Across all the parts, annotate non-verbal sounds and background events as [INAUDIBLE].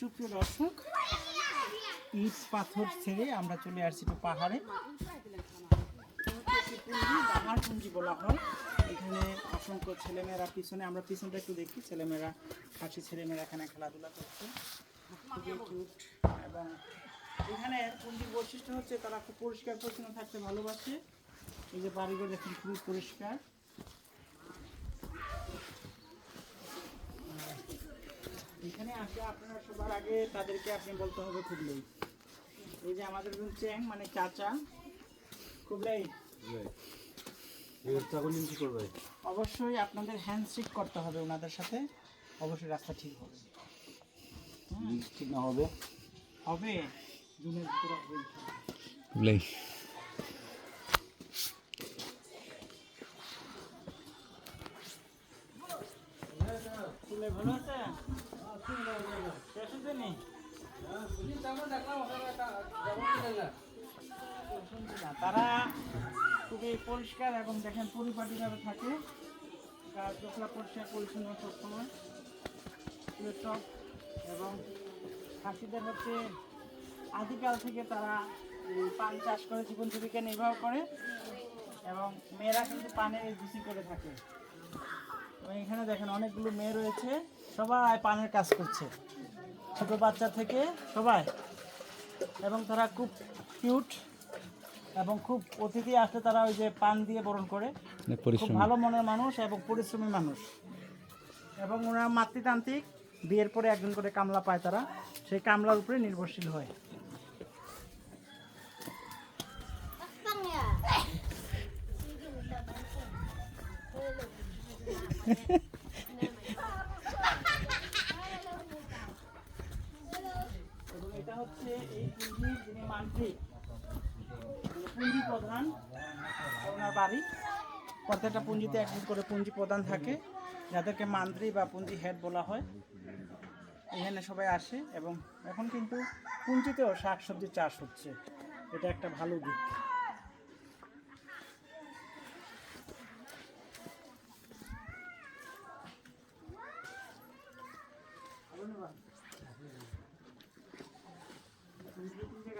সুপ্রিয় দর্শক, ইট পাথর ছেড়ে আমরা চলে আসছি একটু পাহাড়ে। এটা হচ্ছে একটি পুঞ্জি দামার পুঞ্জি বলা হয়। এখানে অসংখ্য ছেলেমেয়েরা পিছনে, আমরা পিছনটা একটু দেখি। ছেলেমেয়েরা হাসি ছেলেমেয়েরা এখানে খেলাধুলা করছে। এবং এখানে পুঞ্জির বৈশিষ্ট্য হচ্ছে তারা খুব পরিষ্কার, পরিচ্ছন্ন থাকতে ভালোবাসে। এই যে বাড়িগুলো দেখুন, খুবই পরিষ্কার। এখানে আসলে আপনারা সবার আগে তাদেরকে আপনি বলতে হবে খুবলেই এই যে আমাদের চ্যাং মানে চাচা। খুবলেই অবশ্যই আপনাদের হ্যান্ডশেক করতে হবে ওনাদের সাথে। অবশ্যই রাস্তা ঠিক হবে। ঠিক না হবে? হবে। জুনের ভিতরে হবে। ভালো আছে? তারা খুবই পরিষ্কার এবং দেখেন পরিপাটি পরিপাটিভাবে থাকে। দোকলা পরিষ্কার পরিচ্ছন্ন সবসময়। টপ এবং খাসিদের হচ্ছে আদিকাল থেকে তারা পান চাষ করে, জীবন জীবিকা নির্বাহ করে এবং মেয়েরা কিন্তু পানে গুছি করে থাকে। এবং এখানে দেখেন অনেকগুলো মেয়ে রয়েছে। সবাই পানের কাজ করছে। ছোট বাচ্চা থেকে সবাই। এবং তারা খুব কিউট এবং খুব অতিথি আসলে তারা ওই যে পান দিয়ে বরণ করে। খুব ভালো মনের মানুষ এবং পরিশ্রমী মানুষ। এবং ওরা মাতৃতান্ত্রিক বিয়ের পরে একজন করে কামলা পায় তারা। সেই কামলার উপরে নির্ভরশীল হয়। এবং [LAUGHS] এটা হচ্ছে এই পুঁজির যিনি মান্ত্রিক পুঁজি প্রধান ওনার বাড়ি। প্রত্যেকটা পুঁজিতে একজন করে পুঁজি প্রধান থাকে, যাদেরকে মান্ত্রী বা পুঁজি হেড বলা হয়। এখানে সবাই আসে এবং এখন কিন্তু পুঁজিতেও শাকসবজি চাষ হচ্ছে। এটা একটা ভালো দিক এই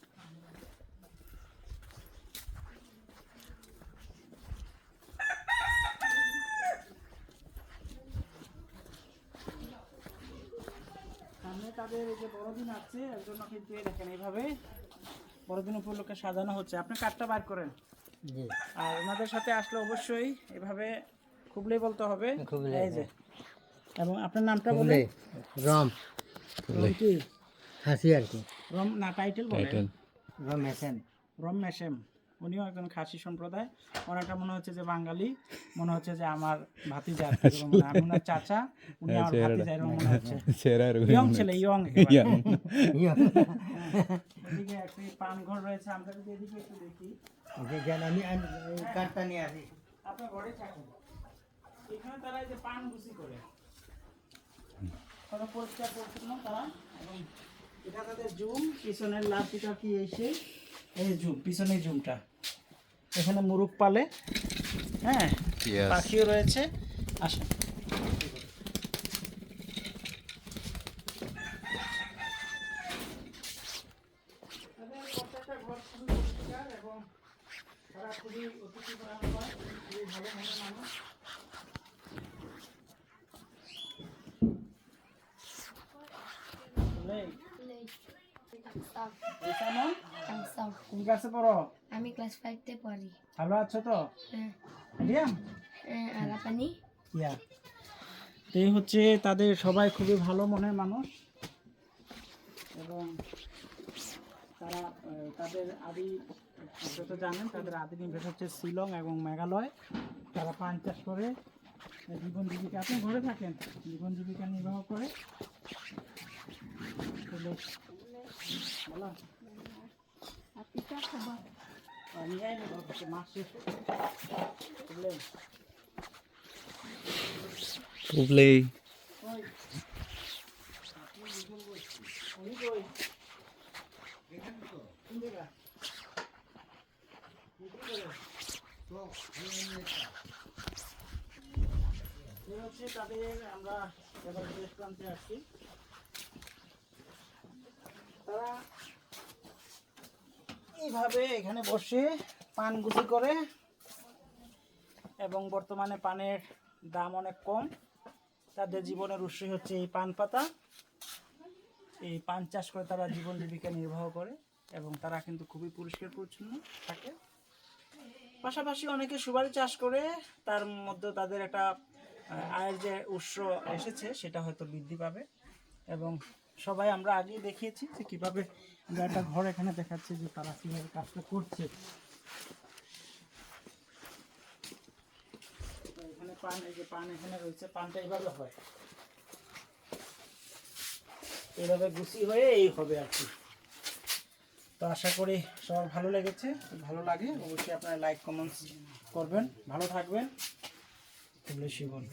সামনে তাদের এই যে বড়দিন আছে এর জন্য কিন্তু দেখেন এইভাবে বড়দিন উপলক্ষে সাজানো হচ্ছে। আপনি কাঠটা বার করেন। আর ওনাদের সাথে আসলে অবশ্যই এভাবে খুবলেই বলতে হবে। এই যে। এবং আপনার নামটা বলে রম। কি? হাসি আর কি। রম না টাইটেল বলে রম হেসেন রম মেশেম উনিও একজন খাসি সম্প্রদায়। ওনারটা মনে হচ্ছে যে বাঙালি মনে হচ্ছে যে আমার ভাতিজা হয়। ওনার চাচা উনি আমার ভাতিজা এরকম মনে হচ্ছে। ইয়ং ছেলে ইয়ং এদিকে একটি পান ঘর রয়েছে আমরা যদি এদিকে একটু দেখি। যে আমি কাঠটা নিয়ে আসি। আপনার ঘরে থাকুন। এখানে তারা এই যে পান গুছি করে। তারা পরিষ্কার পরিচ্ছন্ন তারা এবং এটা তাদের জুম পিছনের লাঠিটা কি এসে এই জুম পিছনের জুমটা এখানে মুরুগ পালে হ্যাঁ. পাখিও রয়েছে আসেন খুবই এবং তারা খুবই অতিথি করা হয় খুবই ভালো মনের মানুষ কোন ক্লাসে পড়ো? আমি ক্লাস ফাইভতে পড়ি। ভালো আছো তো? হ্যাঁ। হ্যাঁ, আর আপনি? ইয়া এই হচ্ছে তাদের সবাই খুবই ভালো মনের মানুষ। এবং তারা তাদের আদি যত জানেন তাদের আদি নিবাস হচ্ছে শিলং এবং মেঘালয়। তারা পান চাষ করে জীবন জীবিকা। আপনি ঘরে থাকেন? জীবন জীবিকা নির্বাহ করে। বাবা মাছ শেষ বুঝলেন Tuble. ওই ওই কই কোন জায়গা এই হচ্ছে তাদের আমরা এবার আসছি তারা এইভাবে এখানে বসে পান গুছি করে এবং বর্তমানে পানের দাম অনেক কম। তাদের জীবনের উৎসই হচ্ছে এই পান পাতা। এই পান চাষ করে তারা জীবন জীবিকা নির্বাহ করে এবং তারা কিন্তু খুবই পরিষ্কার পরিচ্ছন্ন থাকে। পাশাপাশি অনেকে সুপারি চাষ করে, তার মধ্যে তাদের একটা আয়ের যে উৎস এসেছে সেটা হয়তো বৃদ্ধি পাবে এবং সবাই আমরা আগেই দেখিয়েছি যে কীভাবে একটা ঘর এখানে দেখাচ্ছি যে তারা কীভাবে কাজটা করছে। এখানে পান, এই যে পান এখানে রয়েছে, পানটা এইভাবে হয়। এইভাবে হয়ে এই হবে আর কি। তো আশা করি সবার ভালো লেগেছে। ভালো লাগে, অবশ্যই আপনারা লাইক করবেন। ভালো থাকবেন। শিবন।